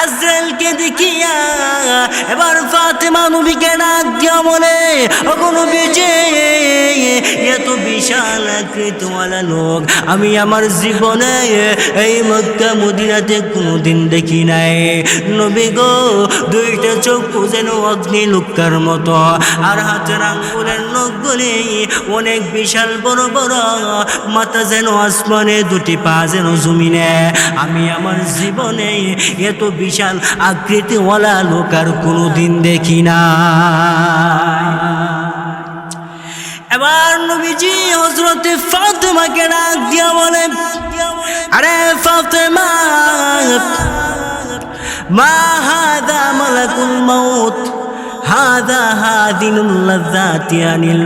আজরাইলকে দেখিয়া এবার ফাতেমা নবীকে ডাক দিয়া বলে কোনো বেজে এত বিশাল আকৃতিওয়ালা লোক। আমি আমার জীবনে এই মক্কা মদিনাতে কোনোদিন দেখি নাই। নবী গো, দুইটা চক্ষু যেন অগ্নি লুকার মতো। আর হাতের আঙ্গুলের নখগুলি অনেক বিশাল, বড় বড়। মাথা যেন আসমানে, দুটি পা যেন জমিনে। আমি আমার জীবনে এত বিশাল আকৃতিওয়ালা লোক আর কোনোদিন দেখি না। এবার নবীজি হজরতে ফাতেমাকে ডাক দিয়া বলে, আরে ফাতেমা, মা হাদা মালাকুল মাউত। হাদা হাদিনুল লাযাতি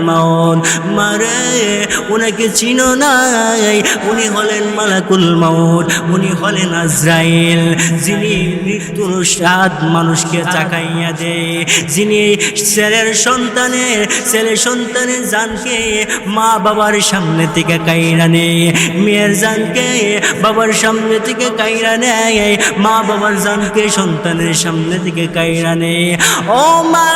মাউত। মারে, উনাকে চিনো নাই। উনি হলেন মালাকুল মাউত, উনি হলেন আজরাইল। যিনি মৃত্যুর স্বাদ মানুষকে চাকাইয়া দেয়। যিনি ছেলের সন্তানের, ছেলে সন্তানের জানকে মা বাবার সামনে থেকে কাইরা নেয়। মেয়ের জানকে বাবার সামনে থেকে কাইরা নেয়। মা বাবার জানকে সন্তানের সামনে থেকে কাইরা নেয়। ও মা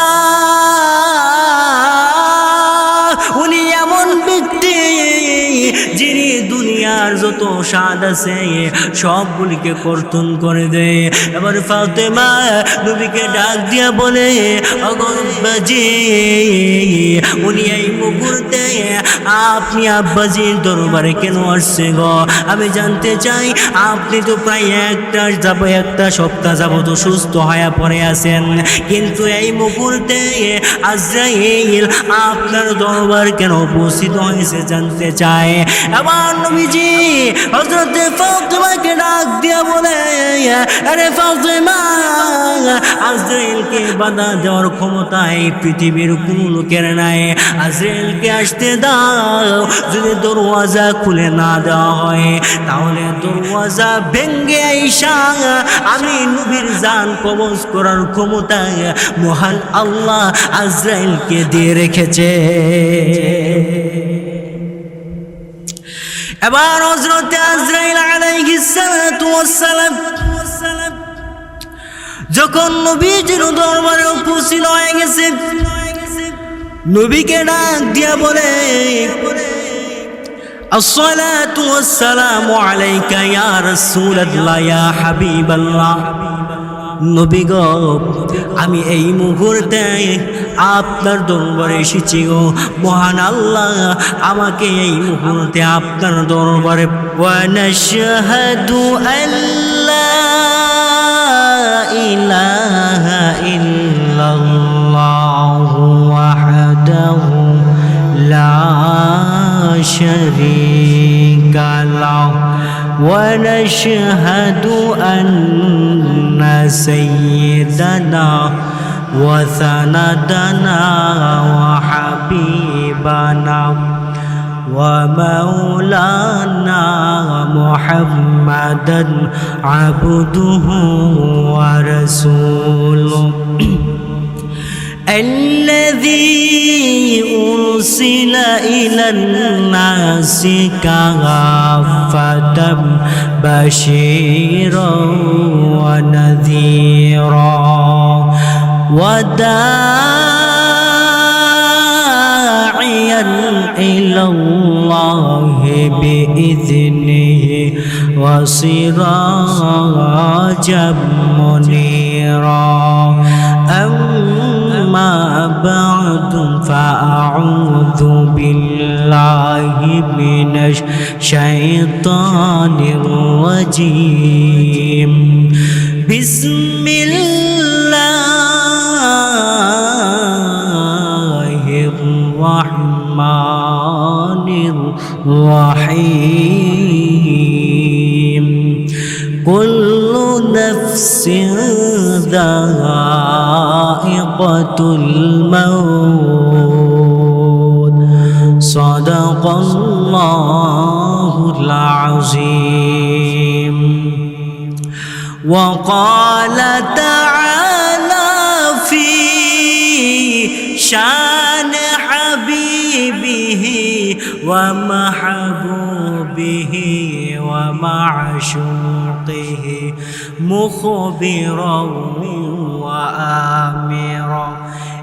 দুনিয়ার যত স্বাদ আছে, সবগুলিকে কর্তন করে দেয় এবার ফাতেমা নবীকে ডাক দিয়া বলে অগব্বাজি উনি এই মুহূর্তে আপনি আব্বাজির দরবারে কেন আসছে গো? আমি জানতে চাই, আপনি তো প্রায় একটা যাব, একটা সপ্তাহ যাব তো সুস্থ হয়ে পড়ে আছেন। কিন্তু এই মুহূর্তে আজরাইল আপনার দরবার কেন উপস্থিত হয়েছে জানতে চায় এবার নবীজি হজরতে ফাতেমাকে ডাক দিয়া বলে, আরে ফাতেমা, আজরাইলকে বাধা দেওয়ার ক্ষমতা এই পৃথিবীর কোনো লোকের নাই। আজরাইলকে আসতে দাও, যদি দরওয়াজা খুলে না দেওয়া হয়, তাহলে দরওয়াজা ভেঙ্গে আইসা আমি নবীর জান কবজ করার ক্ষমতা মহান আল্লাহ আজরাইলকে দিয়ে রেখেছে। এবার হজরতে আজরাইল আলাইহিস সালাতু ওয়াস সালাম যখন নবীজির দরবারে উপস্থিত হয়ে গেছে, নবীকে ডাক দিয়া বলে নবীগ আমি এই মুহূর্তে আপনার দরবারে এসেছি গো। মহান আল্লাহ, আমাকে এই মুহূর্তে আপনার দরবারে ইলাহা ইল্লাল্লাহু ওয়াহদাহু شريك له ونشهد أن سيدنا وسندنا وحبيبنا ومولانا محمدا عبده ورسوله. الذي أرسل إلى الناس كافة بشيرا ونذيرا وداعيا إلى الله بإذنه وسراجا منيرا. بعد فأعوذ بالله من الشيطان الرجيم. بسم الله الرحمن الرحيم. كل نفس ذائقة الموت. صدق الله العظيم. وقال تعالى في شأن حبيبه ومحبوبه ومعشوقه مخبرا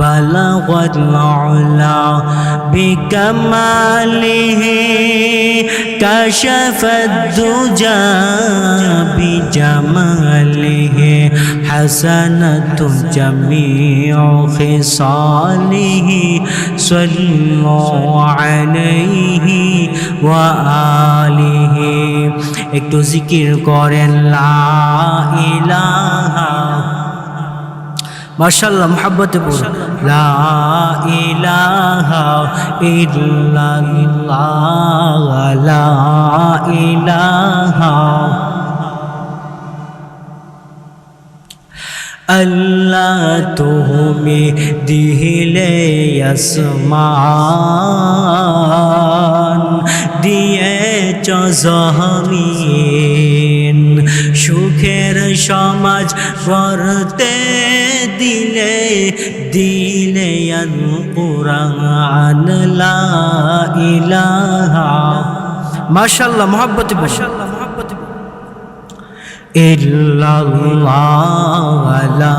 بلغ العلا بكماله كشف الدجى بجماله حسنة جميع خصاله صلوا عليه وآله একটু জিকির করেন লা ইলাহা মাশাল্লাহ মোহাব্বতে পড়ো লা ইলাহা ইল্লাল্লাহ লা ইলাহা। আল্লাহ তুমি দিলে আসমান দিয়েছ জহমিন। সুখের সমাজ গড়তে দিলে দিলে কোরআন মাশাআল্লাহ মোহাব্বতে মাশাআল্লাহ মোহাব্বতে ইল্লাল্লাহ লা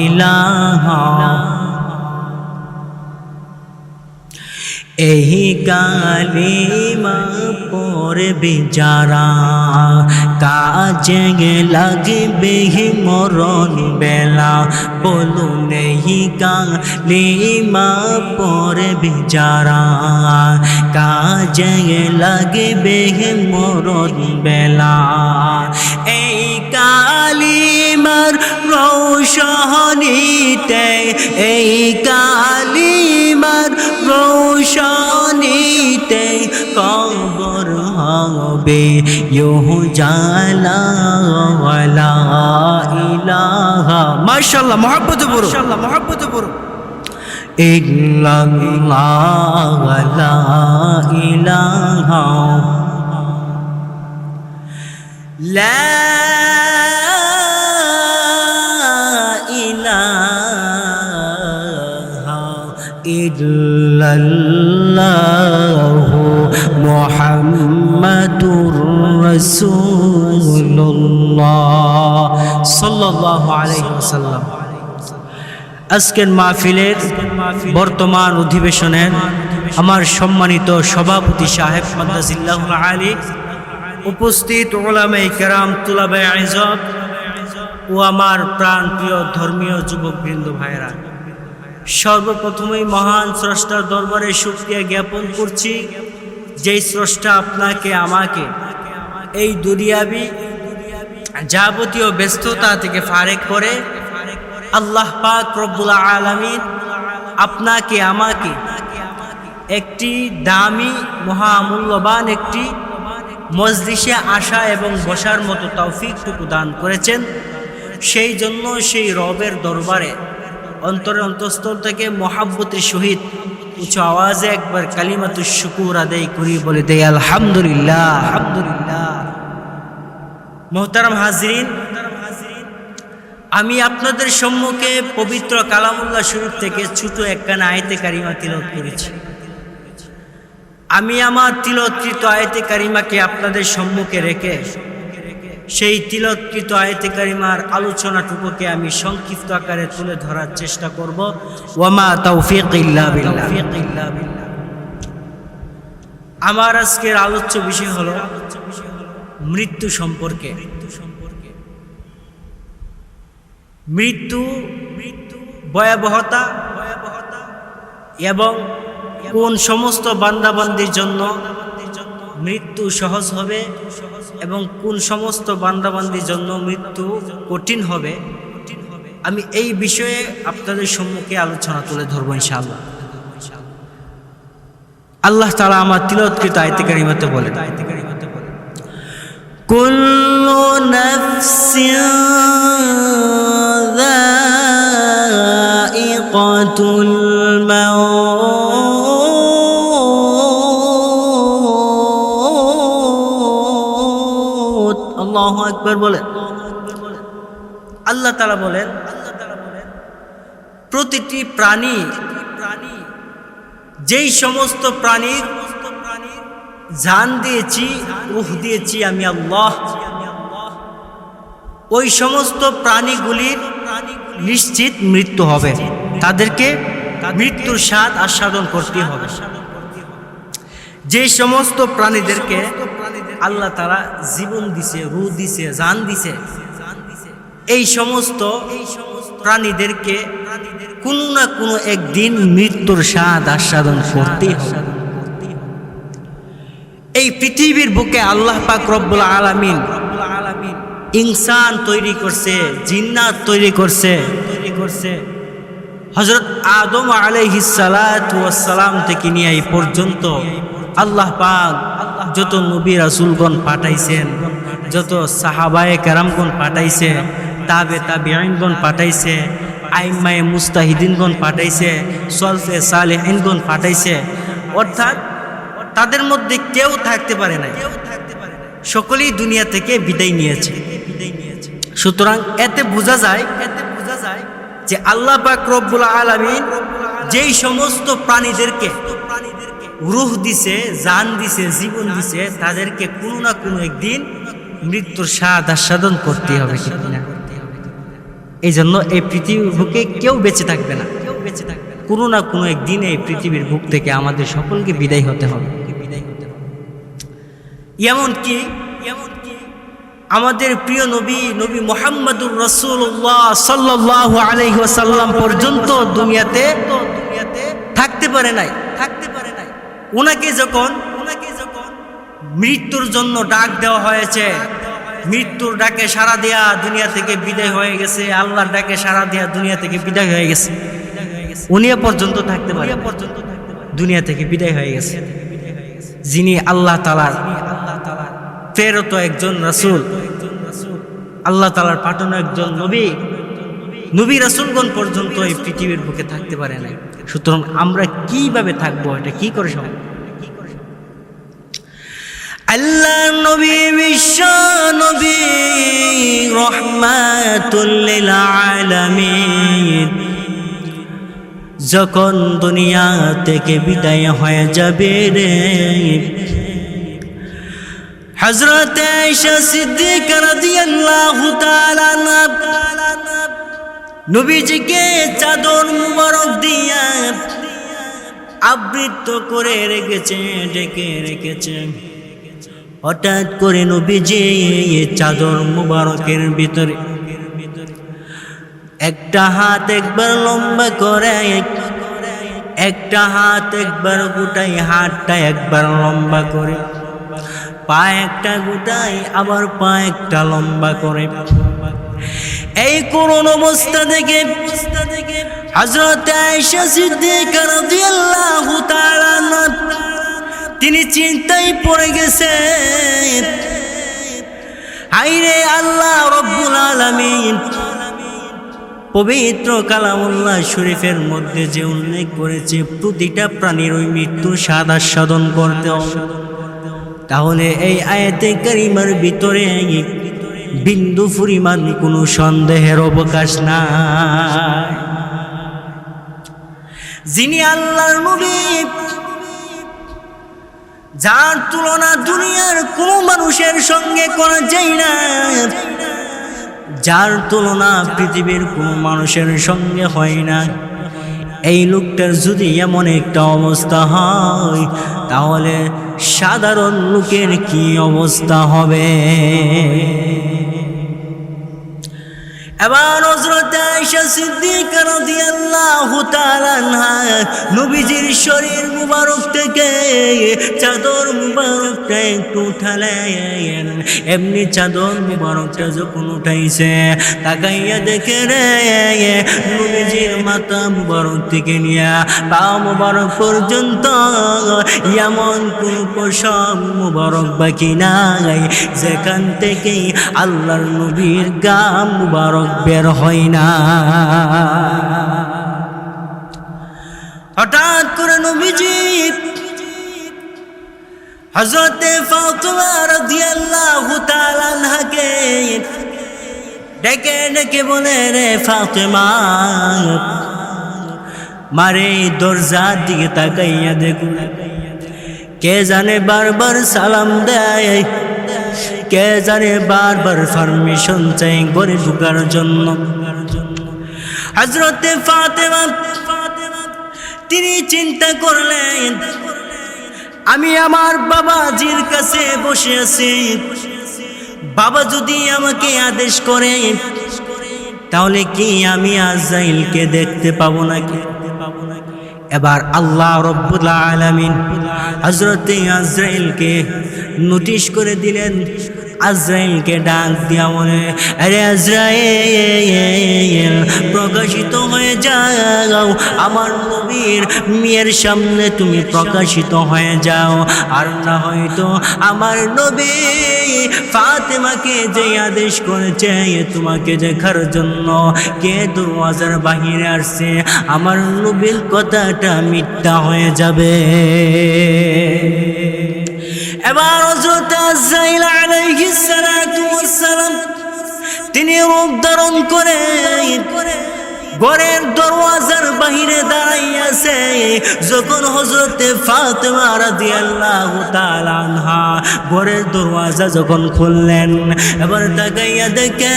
ইলাহা। এই কালিমা পড়বে যারা। কাজে লাগবে মরণ বেলা। বলুন এই কালিমা পড়বে যারা। কাজে লাগবে মরণ বেলা। এই কালিমার রৌশনীতে, এই কালিমার রৌশনীতে কবর হবে ইহ জালা ওয়ালা ইলাহা। মাশাআল্লাহ মহব্বত পড়ো মাশাআল্লাহ মহব্বত পড়ো ইল্লাল্লাহ লা ইলাহা। লা ইলাহা ইল্লাল্লাহ মুহাম্মাদুর রাসূলুল্লাহ সাল্লাল্লাহু আলাইহি ওয়াসাল্লাম। আজকের মাহফিলের বর্তমান অধিবেশনের আমার সম্মানিত সভাপতি সাহেব মাদ্দাজিল্লাহুল আলী, উপস্থিত ওলামাই কেরাম তুলাবে আইজব ও আমার প্রাণ প্রিয় ধর্মীয় যুবকবৃন্দ ভাইরা সর্বপ্রথমেই মহান স্রষ্টার দরবারে সুক্রিয়া জ্ঞাপন করছি, যেই স্রষ্টা আপনাকে, আমাকে, এই দুনিয়াবি যাবতীয় ব্যস্ততা থেকে ফারেক করে, আল্লাহ পাক রব্বুল আলমিন আপনাকে, আমাকে একটি দামি, মহামূল্যবান একটি মজলিসে আসা এবং বসার মতো তৌফিকটুকু দান করেছেন। সেই জন্য সেই রবের দরবারে অন্তরে অন্তঃস্থল থেকে মহাব্বতের সহিত উঁচু আওয়াজে একবার কালিমাতু শুকুর আদায় করি বলে দেয় আলহামদুলিল্লাহ আলহামদুলিল্লাহ। মোহতারাম হাজরিন, আমি আপনাদের সম্মুখে পবিত্র কালামুল্লাহ শরীফ থেকে ছোট একখানা আয়তে কারিমা তিলত করেছি। আমি আমার তিলৎকৃত আয়তে কারিমাকে আপনাদের সম্মুখে রেখে সেই তিলৎকৃত আয়তে কারিমার আলোচনাটুকুকে আমি সংক্ষিপ্ত আকারে তুলে ধরার চেষ্টা করব। ওয়ামা তৌফিক আমার আজকের আলোচ্য বিষয় হলো মৃত্যু সম্পর্কে। মৃত্যু সম্পর্কে মৃত্যু মৃত্যু ভয়াবহতা ভয়াবহতা এবং কোন সমস্ত বান্দাবান্দির জন্য মৃত্যু সহজ হবে এবং কোন সমস্ত বান্দাবান্দির জন্য মৃত্যু কঠিন হবে আমি এই বিষয়ে আপনাদের সম্মুখে আলোচনা তুলে ধরবো ইনশাআল্লাহ আল্লাহ তালা আমার তিলৎকৃত আয়তে কারিমাতে বলে কুল্লু নাফসিন سكرات الموت আল্লাহ একবার বলেন। আল্লাহ তারা বলেন, প্রতিটি প্রাণী প্রাণী যেই সমস্ত প্রাণীর জান দিয়েছি উহ দিয়েছি আমি আল্লাহ, ওই সমস্ত প্রাণীগুলির নিশ্চিত মৃত্যু হবে। তাদেরকে মৃত্যুর স্বাদ আস্বাদন করতে হবে। যে সমস্ত প্রাণীদেরকে আল্লাহ তারা জীবন দিছে রু দিছে, জান দিছে। এই সমস্ত প্রাণীদেরকে কোনো না কোনো একদিন মৃত্যুর স্বাদ আস্বাদন করতেই হবে। এই পৃথিবীর বুকে আল্লাহ পাক রব্বুল আলামিন ইনসান তৈরি করছে, জিন্নাত তৈরি করছে। তৈরি করছে হজরত আদম আলাইহিসালাম থেকে নিয়ে এই পর্যন্ত আল্লাহ পাক যত নবী রাসুলগণ পাঠাইছেন, যত সাহাবায়ে কেরামগণ পাঠাইছে, তাবে তাবি আইনগণ পাঠাইছে আইমায়ে মুস্তাহিদিনগণ পাঠাইছে, সলফে সালে আইনগণ পাঠাইছে, অর্থাৎ তাদের মধ্যে কেউ থাকতে পারে না কেউ থাকতে পারে সকলেই দুনিয়া থেকে বিদায় নিয়েছে। সুতরাং এতে বোঝা যায় এতে বোঝা যায় যে আল্লাহ পাক রব্বুল আলামিন যেই সমস্ত প্রাণীদেরকে রুহ দিছে, জান দিছে, জীবন দিছে, তাদেরকে কোনো না কোনো একদিন মৃত্যুর স্বাদ আস্বাদন করতে হবে এই জন্য এই পৃথিবীর বুকে কেউ বেঁচে থাকবে না। কেউ বেঁচে থাকবে না কোনো না কোনো একদিন এই পৃথিবীর বুক থেকে আমাদের সকলকে বিদায় হতে হবে। এমনকি এমনকি আমাদের প্রিয় নবী নবী মোহাম্মদুর রসুল্লাহ সাল্লাহ আলহিহাসাল্লাম পর্যন্ত দুনিয়াতে দুনিয়াতে থাকতে পারে নাই। ওনাকে যখন মৃত্যুর জন্য ডাক দেওয়া হয়েছে, মৃত্যুর ডাকে সারা দেয়া দুনিয়া থেকে বিদায় হয়ে গেছে, আল্লাহর ডাকে সারা দেয়া দুনিয়া থেকে বিদায় হয়ে গেছে। উনি পর্যন্ত থাকতে পারে পর্যন্ত দুনিয়া থেকে বিদায় হয়ে গেছে। যিনি আল্লাহ তালার প্রেরত একজন রাসুল, আল্লাহ তালার পাঠানো একজন নবী নবী রাসুলগণ পর্যন্ত এই পৃথিবীর বুকে থাকতে পারে নাই। সুতরাং আমরা কীভাবে থাকব, এটা কি করে সম্ভব? আল্লাহ নবী, বিশ্ব নবী রহমাতুল্লিল আলামিন। যখন দুনিয়া থেকে বিদায় হয়ে যাবে রে। হজরত সিদ্দিক রাদিয়াল্লাহু তাআলা নবীজিকে চাদর মুবারক দিয়া আবৃত করে রেখেছে, ডেকে রেখেছে। হঠাৎ করে নবীজি চাদর মুবারকের ভিতরে একটা হাত একবার লম্বা করে, একটা হাত একবার গোটাই, হাতটা একবার লম্বা করে, পা একটা গোটাই, আবার পা একটা লম্বা করে। এই করুণ অবস্থা থেকে হজরত আয়েশা সিদ্দিকা তিনি চিন্তায় পড়ে গেছে। হাইরে আল্লাহ রব্বুল আলামিন, পবিত্র কালামুল্লাহ শরীফের মধ্যে যে উল্লেখ করেছে, প্রতিটা প্রাণীর ওই মৃত্যু স্বাদ আস্বাদন করতে তাহলে এই আয়াতে কারিমার ভিতরে বিন্দু পরিমাণ কোনো সন্দেহের অবকাশ নাই। যিনি আল্লাহর নবী, যার তুলনা দুনিয়ার কোন মানুষের সঙ্গে করা যায় না। যার তুলনা পৃথিবীর কোন মানুষের সঙ্গে হয় না। এই লোকটার যদি এমন একটা অবস্থা হয়, তাহলে সাধারণ লোকের কি অবস্থা হবে? এবার হজরত আয়েশা সিদ্দিকা রাদিয়াল্লাহু তাআলা নবীজির শরীর মুবারক থেকে চাদর মুবারকটা একটু উঠালেন। এমনি চাদর মুবারকটা যখন উঠাইছে, তাকাইয়া দেখে রে নবীজির মাথা মুবারক থেকে নিয়ে পা মুবারক পর্যন্ত এমন কোন পোশাক মুবারক বাকি নাই। যেখান থেকে আল্লাহর নবীর গাম মুবারক বের হয় না। হঠাৎ করে নবীজি হজরতে ফাতুমা রাদিয়াল্লাহু তাআলা ডেকে ডেকে বলে, রে ফাতেমা, মারে দরজার দিকে তাকাইয়া দেখুন কে জানে বারবার সালাম দেয় কে জানে বারবার পারমিশন চাই ঘরে ঢুকার জন্য? হজরতে ফাতেমা, তিনি চিন্তা করলেন, আমি আমার বাবাজির কাছে বসে আছি। বাবা যদি আমাকে আদেশ করে, তাহলে কি আমি আজাইলকে দেখতে পাবো নাকি? এবার আল্লাহ রব্বুল আলমিন হজরত আজরাইলকে নোটিশ করে দিলেন আজরাইলকে ডাক দিয়া বলে, আরে আজরাইল, প্রকাশিত হয়ে যাও। আমার নবীর মেয়ের সামনে তুমি প্রকাশিত হয়ে যাও। আর না হয়তো আমার নবী ফাতেমাকে যে আদেশ করেছে তোমাকে দেখার জন্য। কে দরওয়াজার বাহিরে আসছে? আমার নবীর কথাটা মিথ্যা হয়ে যাবে। এবার হজরত আজরাইল আলাইহিস সালাতু ওয়াস সালাম তিনি রূপ ধারণ করে ঘরের দরওয়াজার বাহিরে দাঁড়াইয়াছে। যখন হজরতে ফাতেমা রাদিয়াল্লাহু তাআলা আনহা ঘরের দরওয়াজা যখন খুললেন, এবার তাকাইয়া দেখে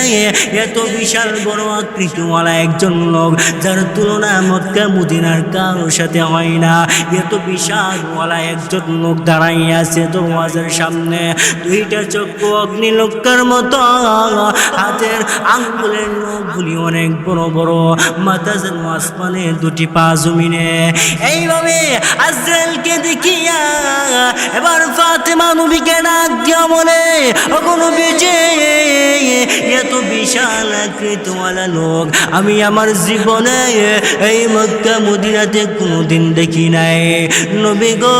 এত বিশাল বড় আকৃতিওয়ালা একজন লোক, যার তুলনা মক্কা, মদিনার কারোর সাথে হয় না। এত বিশালওয়ালা একজন লোক দাঁড়াইয়াছে দরওয়াজার সামনে। দুইটা চক্ষু অগ্নি লোকার মতো, হাতের আঙ্গুলের নখগুলি অনেক বড় বড়। মাথা যেন আসমানে দুটি পা জমিনে। এইভাবে আজরাইলকে দেখিয়া এবার ফাতেমা নবীকে ডাক দিয়া মনে কোনো বেঁচে, এত বিশাল আকৃতওয়ালা লোক, আমি আমার জীবনে এই মক্কা মদিনাতে কোনোদিন দেখি নাই। নবী গো,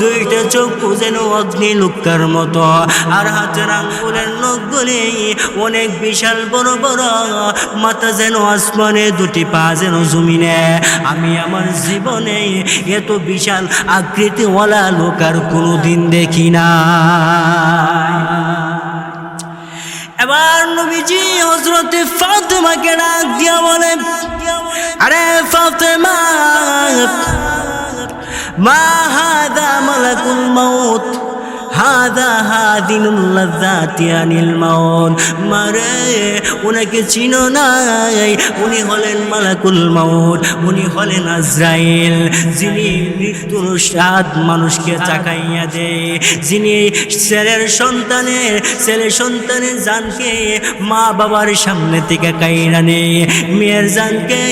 দুইটা চক্ষু যেন অগ্নি লুকার মতো, আর হাতের আঙ্গুলের নখগুলি অনেক বিশাল, বড় বড় মাথা যেন আসমানে দুটি পা যেন জমিনে। আমি আমার জীবনে এত বিশাল আকৃতিওয়ালা লোক আর কোনোদিন দেখি না। এবার নবীজি হজরতে ফাতেমাকে ডাক দিয়া বলে, আরে ফাতেমা, মা হাদা মালাকুল মাউত। হাদা হাদিনুল লাযাতি আনিল মারে, উনাকে চিনো নাই। উনি হলেন মালাকুল মাউত, উনি হলেন আজরাইল। যিনি মৃত্যুর স্বাদ মানুষকে চাকাইয়া দেয়। যিনি ছেলের সন্তানের, ছেলে সন্তানের জানকে মা বাবার সামনে থেকে কাইরা নেয়। মেয়ের জানকে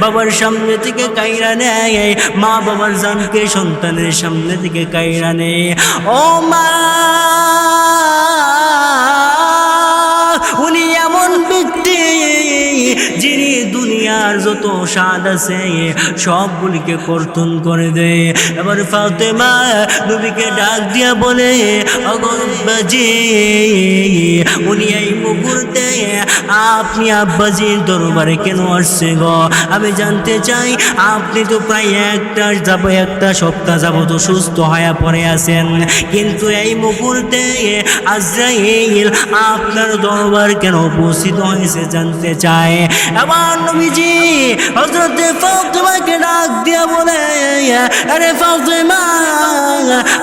বাবার সামনে থেকে কাইরা নেয়। মা বাবার জানকে সন্তানের সামনে থেকে কাইরা নেয়। ও মা উনি যত স্বাদ আছে সবগুলিকে কর্তন করে দেয় এবার ফাতেমা নবীকে ডাক দিয়া বলে অগরবাজি উনি এই মুহূর্তে আপনি আব্বাজির দরবারে কেন আসছে গো? আমি জানতে চাই, আপনি তো প্রায় একটা যাব, একটা সপ্তাহ যাব তো সুস্থ হয়ে পড়ে আছেন। কিন্তু এই মুহূর্তে আজরাইল আপনার দরবার কেন উপস্থিত হয়েছে জানতে চায় এবার নবীজি হজরতে ফাতেমাকে ডাক দিয়া বলে, আরে ফাতেমা,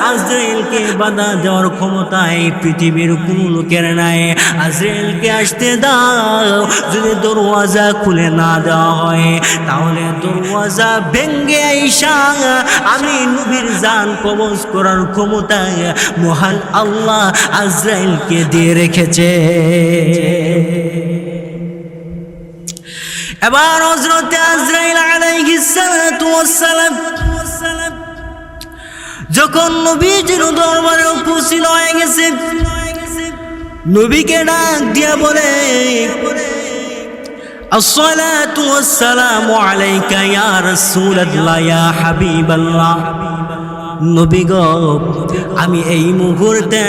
আজরাইলকে বাধা দেওয়ার ক্ষমতা এই পৃথিবীর কোন লোকের নাই। আজরাইলকে আসতে দাও, যদি দরওয়াজা খুলে না দেওয়া হয়, তাহলে দরওয়াজা ভেঙ্গে আইসা আমি নবীর জান কবজ করার ক্ষমতা মহান আল্লাহ আজরাইলকে দিয়ে রেখেছে। এবার হজরতে আজরাইল আলাইহিস সালাতু ওয়াস সালাম যখন নবীজির দরবারে উপস্থিত হয়ে গেছে নবীকে ডাক দিয়া বলে الصلاة والسلام عليك يا رسول الله يا حبيب الله নবী গো, আমি এই মুহূর্তে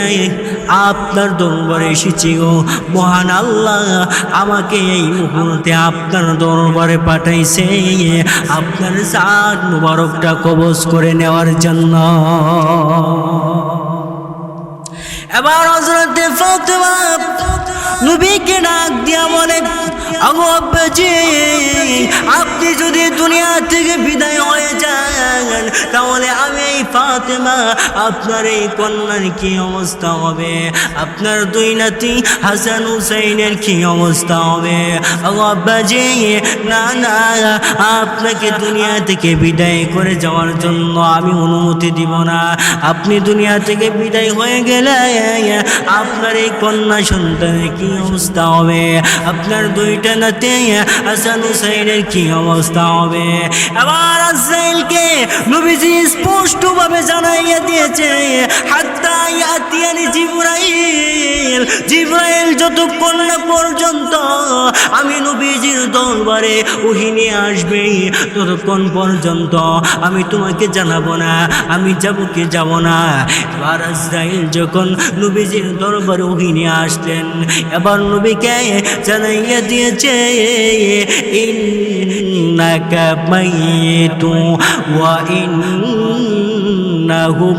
আপনার দরবারে এসেছি গো। মহান আল্লাহ আমাকে এই মুহূর্তে আপনার দরবারে পাঠাইছে। আপনার সাত মুবারকটা কবজ করে নেওয়ার জন্য। এবার হজরতে ফাতেমা নবীকে ডাক দিয়া বলে আগো আপনি যদি দুনিয়া থেকে বিদায় হয়ে যান, তাহলে আমি এই ফাতেমা, আপনার এই কন্যার কি অবস্থা হবে? আপনার দুই নাতি হাসান হুসাইনের কি অবস্থা হবে? আব্বাজি, না না, আপনাকে দুনিয়া থেকে বিদায় করে যাওয়ার জন্য আমি অনুমতি দিব না। আপনি দুনিয়া থেকে বিদায় হয়ে গেলে আপনার এই কন্যা সন্তানের কি অবস্থা হবে? আপনার দুইটা নাতে হাসান হুসাইনের কি অবস্থা হবে। আবার আসাইলকে নবীজি স্পষ্টভাবে জানাইয়া দিয়েছে যতক্ষণ না পর্যন্ত আমি ততক্ষণ পর্যন্ত আমি তোমাকে জানাব না, আমি যাব কি যাব না। এবার আজরাইল যখন নবীজির দরবারে ওহিনী আসলেন, এবার নবীকে জানাইয়া দিয়েছে ইন্নাকা মাইতু ওয়া ইন্নাহুম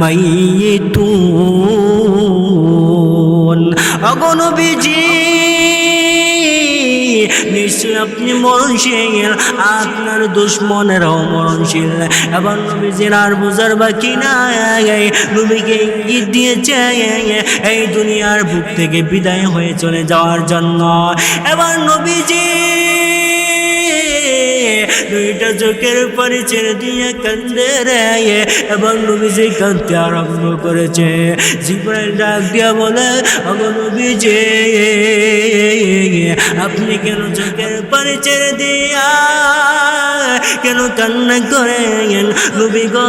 মাইতুন অগনবীজি নিশ্চয় আপনি মরণশীল, আপনার দুশ্মনেরাও মরণশীল। এবং নবীজির আর বোঝার বাকি নাই। নবীকে ইঙ্গিত দিয়েছে, এই দুনিয়ার বুক থেকে বিদায় হয়ে চলে যাওয়ার জন্য। এবার নবীজি দুইটা চোখের পানি ছেড়ে দিয়ে কান্দে রে এবং নবীজি কাঁদতে আরম্ভ করেছে। জিব্রাইল ডাক দিয়া বলে আমার নবীজি, আপনি কেন চোখের পানি ছেড়ে দিয়া কেন কান্না করেন? নবী গো,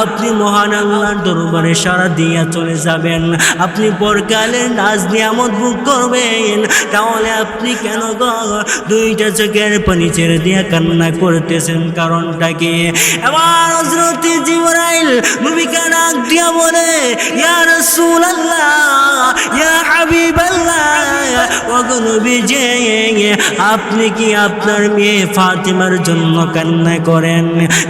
আপনি মহান আল্লাহর দরবারে সারা দিয়া চলে যাবেন। আপনি পরকালের নাচ নিয়ামত বুক করবেন। তাহলে আপনি কেন গো দুইটা চোখের পানি ছেড়ে দিয়া কান্না করতেছেন কারণটা কি এবার হজরত জিবরাইল নবীকে ডাক দিয়া বলে, ইয়া রাসূলুল্লাহ, ইয়া হাবিবাল্লাহ আপনি কি আপনার মেয়ে ফাতিমার জন্য কান্না করেন?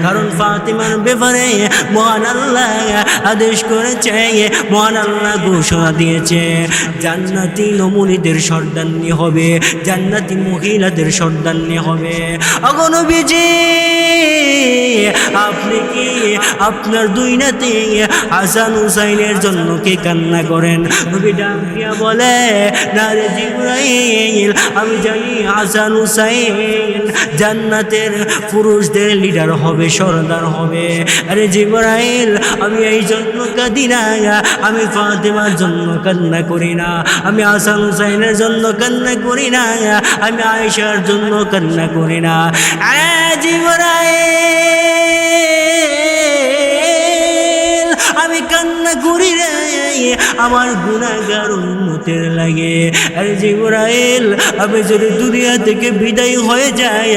কারণ ফাতিমার ব্যাপারে মহান আল্লাহ আদেশ করেছে, মহান আল্লাহ ঘোষণা দিয়েছে, জান্নাতি নমুনিদের সর্দান্নি হবে, জান্নাতি মহিলাদের সর্দান্নি হবে। অগনবীজি আপনি কি আপনার দুই নাতি হাসান হুসাইনের জন্য কি কান্না করেন? নবী ডাক বলে, না রে জিব্রাইল, আমি জানি হাসান হুসাইন জান্নাতের পুরুষদের লিডার হবে, সরদার হবে। আরে জিব্রাইল, আমি এই জন্য কাঁদি না, আমি ফাতেমার জন্য কান্না করি না, আমি হাসান হুসাইনের জন্য কান্না করি না, আমি আয়েশার জন্য কান্না করি না। আরে জিব্রাইল আমি কান্না করি রে আমার গুণাগার উন্নতের লাগে। আরে জিব্রাইল আমি যদি দুনিয়া থেকে বিদায় হয়ে যায়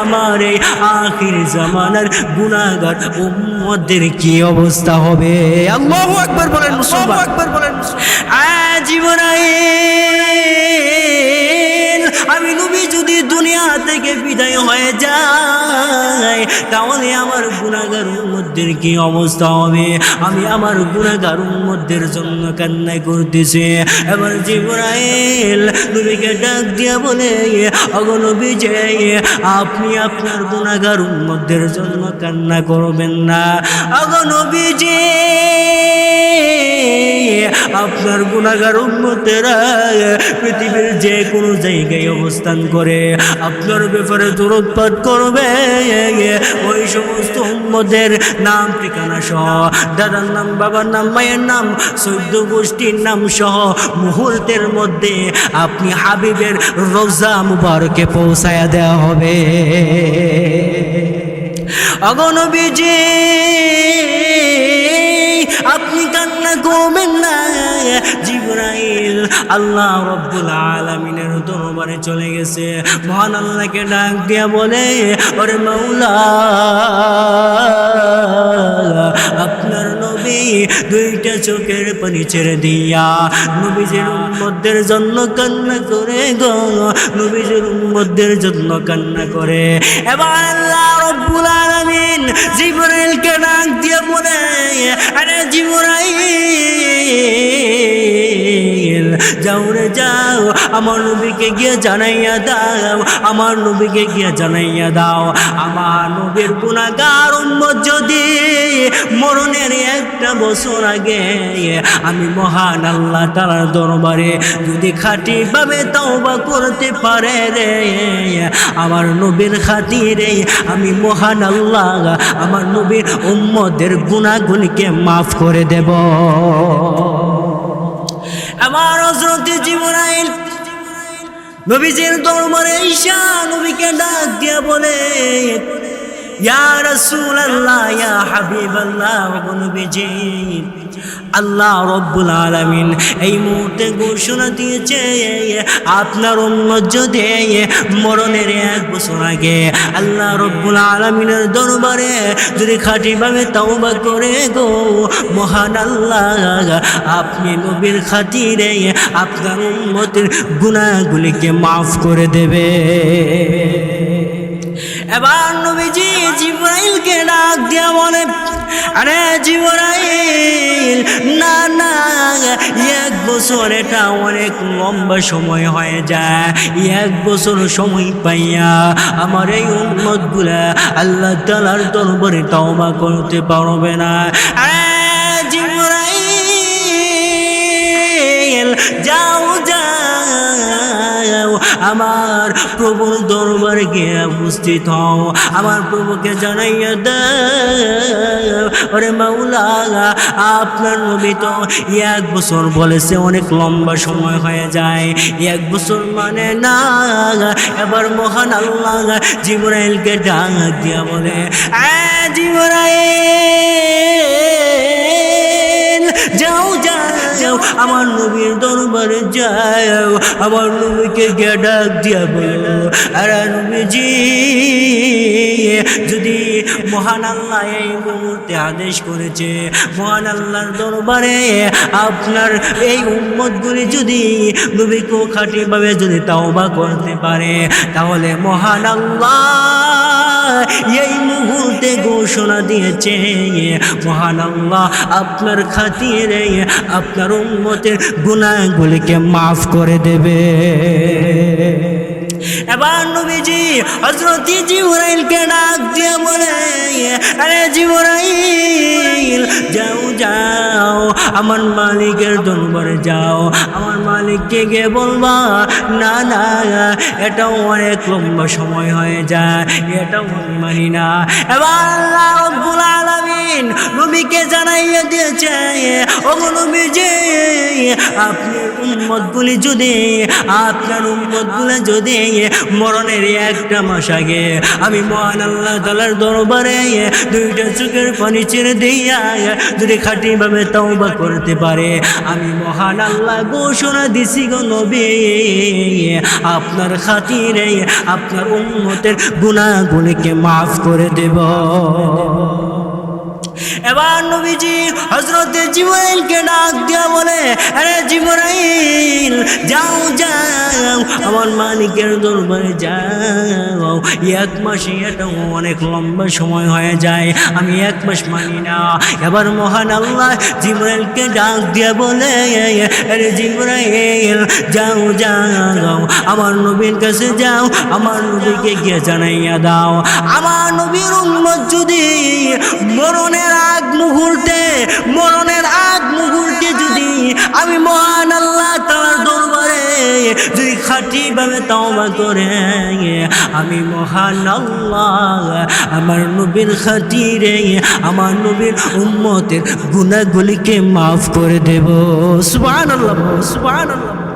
আমার এই আখির জামানার গুণাগার উম্মতের কি অবস্থা হবে? আল্লাহু আকবার বলেন মুসলমান। আকবার বলেন জীবনাইল দুনিয়া থেকে বিদায় হয়ে যায়? তাহলে আমার গুণাগার উম্মদের কি অবস্থা হবে? আমি আমার গুণাগার উম্মদের জন্য কান্না করতেছি। এবার জিবরাইল নবীকে ডাক দিয়া বলে অগনবী যে আপনি আপনার গুণাগার উম্মদের জন্য কান্না করবেন না। অগনবী যে আপনার গুণাগার উন্মতেরা পৃথিবীর যে কোনো জায়গায় অবস্থান করে, আপনার ব্যাপারে দূরোৎপাত করবে। ওই সমস্ত উম্মদের নাম, ঠিকানা সহ, দাদার নাম, বাবার নাম, মায়ের নাম চৈদ্য গোষ্ঠীর নাম সহ মুহূর্তের মধ্যে আপনি হাবিবের রোজা মুবারকে পৌঁছায়া দেওয়া হবে। অগনবীজি আপনি না জিব্রাইল, আল্লাহ রব্বুল আলামিনের দরবারে চলে গেছে। মহান আল্লাহকে ডাক দিয়া বলে, ওরে আপনার নবী দুইটা চোখের পানি ছেড়ে দিয়া নবীজির উম্মদের জন্য কান্না করে গো, নবীজির উম্মদের জন্য কান্না করে। এবার আল্লাহ রব্বুল আলামিন জিবরাইলকে ডাক দিয়ে বলে আরে জিবরাইল যাও রে যাও, আমার নবীকে গিয়ে জানাইয়া দাও, আমার নবীকে গিয়ে জানাইয়া দাও। আমার নবীর গুণাগার উম্মত যদি মরণের একটা বছর আগে আমি মহান আল্লাহ তালার দরবারে যদি খাটি ভাবে তওবা করতে পারে রে, আমার নবীর খাতিরে আমি মহান আল্লাহ, আমার নবীর উম্মদের গুণাগুলিকে মাফ করে দেব। আমার হজরতে জীবনাইল নবীজির দরবারে ঈশা নবীকে ডাক দিয়া বলে আল্লাহ এই মুহূর্তে ঘোষণা দিয়েছে, আপনার উম্মত যদি মরণের এক বছর আগে আল্লাহ রব্বুল আলামিনের দরবারে যদি খাঁটিভাবে তওবা করে গো, মহান আল্লাহ, আপনি নবীর খাতিরে আপনার উম্মতের গুনাহগুলিকে মাফ করে দেবে। এবার নবীজি জিব্রাইলকে ডাক দিয়া বলে, আরে জিব্রাইল, না না, এক বছর এটা অনেক লম্বা সময় হয়ে যায়। এক বছর সময় পাইয়া আমার এই উন্মতগুলা আল্লাহ তালার দরবারে তওবা করতে পারবে না। আরে আমার প্রভুর দরবারে গিয়ে উপস্থিত হও। আমার প্রভুকে জানাইয়া মাওলা আপনার নবী তো এক বছর বলেছে অনেক লম্বা সময় হয়ে যায়। এক বছর মানে না। এবার মহান আল্লাহ জিবরাইলকে ডাক দিয়া বলে জিবরাইল! যাও, আমার নবীর দরবারে যাও, আমার নবীকে গিয়ে দিয়া বলো, আর নবীজি, যদি মহান আল্লাহ এই মুহূর্তে আদেশ করেছে, মহান আল্লাহর দরবারে আপনার এই উম্মতগুলি যদি নবীকে খাঁটিভাবে যদি তাওবা করতে পারে, তাহলে মহান আল্লাহ এই মুহূর্তে ঘোষণা দিয়েছে, মহান আল্লাহ আপনার খাতিরে আপনার উম্মতের গুণাগুলিকে মাফ করে দেবে। এবার নবীজি হজরত জিবরাইলকে ডাক দিয়ে বলে, আরে জিবরাইল, যাও যাও, আমার মালিকের দরবারে যাও। আমার মালিককে গিয়ে বলবা, না না, এটাও অনেক লম্বা সময় হয়ে যায়, এটাও আমি মানি না। এবার আল্লাহ রব্বুল নবীকে জানাইয়া দিয়েছে, ও নবীজি আপনি উম্মতগুলি যদি, আপনার উম্মতগুলো যদি মরণের একটা মাস আগে আমি মহান আল্লাহ তালার দরবারে দুইটা চোখের পানি ছেড়ে দিয়া যদি খাঁটিভাবে তওবা করতে পারে, আমি মহান আল্লাহ ঘোষণা দিছি গো নবী, আপনার খাতিরে আপনার উন্মতের গুণাগুলিকে মাফ করে দেব। এবার নবীজি হজরতে জিবরাইলকে ডাক দিয়া বলে, আরে জিবরাইল, যাও যাও, আমার মালিকের দরবারে যাও। এক মাসে এটাও অনেক লম্বা সময় হয়ে যায়, আমি এক মাস মানি না। এবার মহান আল্লাহ জিবরাইলকে ডাক দিয়া বলে, আরে জিবরাইল, যাও যাও, আমার নবীর কাছে যাও, আমার নবীকে গিয়ে জানাইয়া দাও। আমার নবীর উন্মত যদি মরণের আগ মুহূর্তে, মরণের আগ মুহূর্তে যদি আমি মহান আল্লাহ তার দরবারে যদি খাঁটি ভাবে তওবা করে, আমি মহান আল্লাহ, আমার নবীর খাতিরে, আমার নবীর উম্মতের গুণাগুলিকে মাফ করে দেব। সুবহানাল্লাহ সুবহানাল্লাহ।